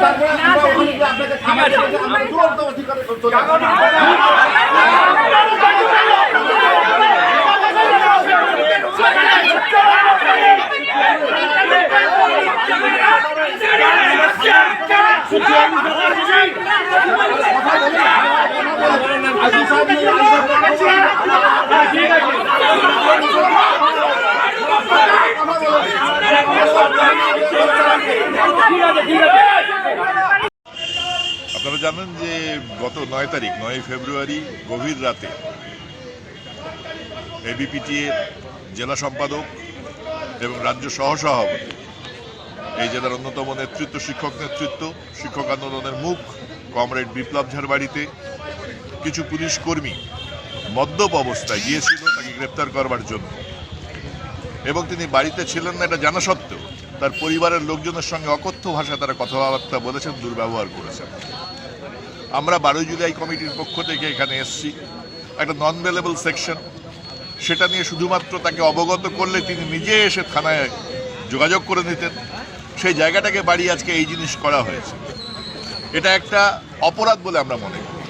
তারপরে আমরা ওখানে গিয়ে জানেন যে গত নয় তারিখ, নয় ফেব্রুয়ারি গভীর রাতে এবিপিটি এর জেলা সম্পাদক এবং রাজ্য সহসভাপতি, এই জেলার অন্যতম নেতৃত্ব, শিক্ষক নেতৃত্ব, শিক্ষক আন্দোলনের মুখ কমরেড বিপ্লব ঝাড় বাড়িতে কিছু পুলিশ কর্মী মদ্যপ অবস্থায় গিয়েছিল তাকে গ্রেপ্তার করবার জন্য। এবং তিনি বাড়িতে ছিলেন না, এটা জানা সত্ত্বেও তার পরিবারের লোকজনের সঙ্গে অকথ্য ভাষায় তারা কথাবার্তা বলেছেন, দুর্ব্যবহার করেছেন। আমরা বারোই জুলাই কমিটির পক্ষ থেকে এখানে এসছি। একটা নন ভেলেবল সেকশন সেটা নিয়ে শুধুমাত্র তাকে অবগত করলে তিনি নিজে এসে থানায় যোগাযোগ করে নিতেন। সেই জায়গাটাকে বাড়ি আজকে এই জিনিস করা হয়েছে। এটা একটা অপরাধ বলে আমরা মনে করি।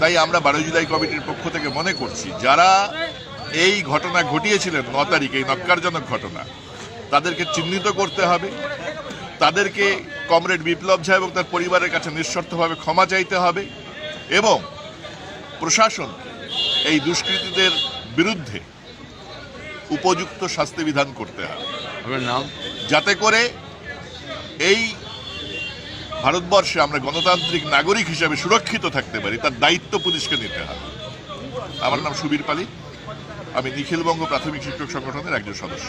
তাই আমরা বারোই জুলাই কমিটির পক্ষ থেকে মনে করছি, যারা এই ঘটনা ঘটিয়েছিলেন, ন তারিখ, এই নক্কারজনক ঘটনা, তাদেরকে চিহ্নিত করতে হবে। তাদেরকে কমরেড বিপ্লব ঝা এবং তার পরিবারের কাছে নিঃশর্তভাবে ক্ষমা চাইতে হবে এবং প্রশাসন এই দুষ্কৃতীদের বিরুদ্ধে উপযুক্ত শাস্তি বিধান করতে হবে। নাম? যাতে করে এই ভারতবর্ষে আমরা গণতান্ত্রিক নাগরিক হিসেবে সুরক্ষিত থাকতে পারি তার দায়িত্ব পুলিশকে নিতে হবে। আমার নাম সুবীর পালি আমি নিখিলবঙ্গ প্রাথমিক শিক্ষক সংগঠনের একজন সদস্য।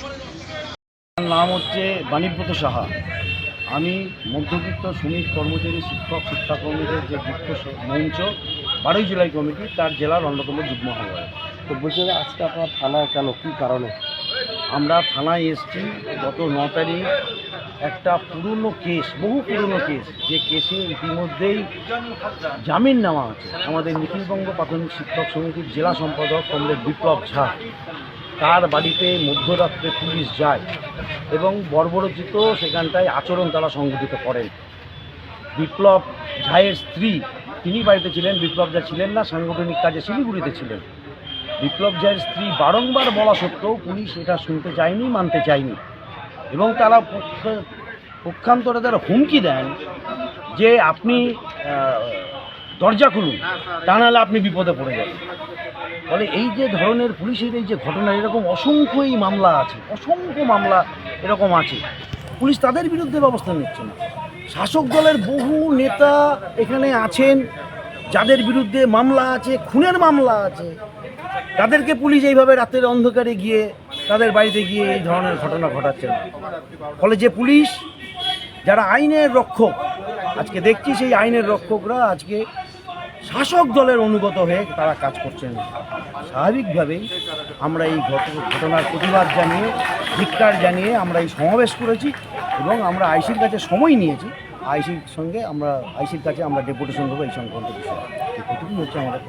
আমার নাম হচ্ছে বাণীব্রত সাহা। আমি মধ্যবিত্ত শ্রমিক কর্মচারী শিক্ষক শিক্ষাকর্মীদের যে যুক্ত মঞ্চ বারোই জুলাই কমিটি তার জেলার অন্যতম যুগ্ম আহ্বায়ক। তো বলছি আজকে আপনার থানায় কেন? কী কারণে? আমরা থানায় এসেছি গত ন তারিখ একটা পুরনো কেস বহু পুরনো কেস যে কেসে ইতিমধ্যেই জামিন নেওয়া আছে আমাদের নিখিলবঙ্গ প্রাথমিক শিক্ষক সমিতির জেলা সম্পাদক কমরেড বিপ্লব ঝা। তার বাড়িতে মধ্যরাত্রে পুলিশ যায় এবং বর্বরচিত সেখানটায় আচরণ তারা সংগঠিত করেন। বিপ্লব ঝায়ের স্ত্রী, তিনি বাড়িতে ছিলেন, বিপ্লব ঝা ছিলেন না, সাংগঠনিক কাজে শিলিগুড়িতে ছিলেন। বিপ্লব ঝায়ের স্ত্রী বারংবার বলা সত্ত্বেও পুলিশ এটা শুনতে চায়নি, মানতে চায়নি এবং তারা পক্ষ- পক্ষান্তরে তারা হুমকি দেন যে আপনি দরজা খুলুন, তা নাহলে আপনি বিপদে পড়ে যাবেন। ফলে এই যে ধরনের পুলিশের এই যে ঘটনা, এরকম অসংখ্য এই মামলা আছে, অসংখ্য মামলা এরকম আছে। পুলিশ তাদের বিরুদ্ধে ব্যবস্থা নিচ্ছে না। শাসক দলের বহু নেতা এখানে আছেন, যাদের বিরুদ্ধে মামলা আছে, খুনের মামলা আছে। তাদেরকে পুলিশ এইভাবে রাতের অন্ধকারে গিয়ে, তাদের বাড়িতে গিয়ে এই ধরনের ঘটনা ঘটাচ্ছে না। ফলে যে পুলিশ, যারা আইনের রক্ষক, আজকে দেখছি সেই আইনের রক্ষকরা আজকে শাসক দলের অনুগত হয়ে তারা কাজ করছেন। স্বাভাবিকভাবেই আমরা এই ঘটনার প্রতিবাদ জানিয়ে, ধিক্কার জানিয়ে আমরা এই সমাবেশ করেছি এবং আমরা আইসির কাছে সময় নিয়েছি। আইসির সঙ্গে আমরা, আইসির কাছে আমরা ডেপুটেশন দেবো এই সংক্রান্ত বিষয়ে। এটুকুই হচ্ছে আমাদের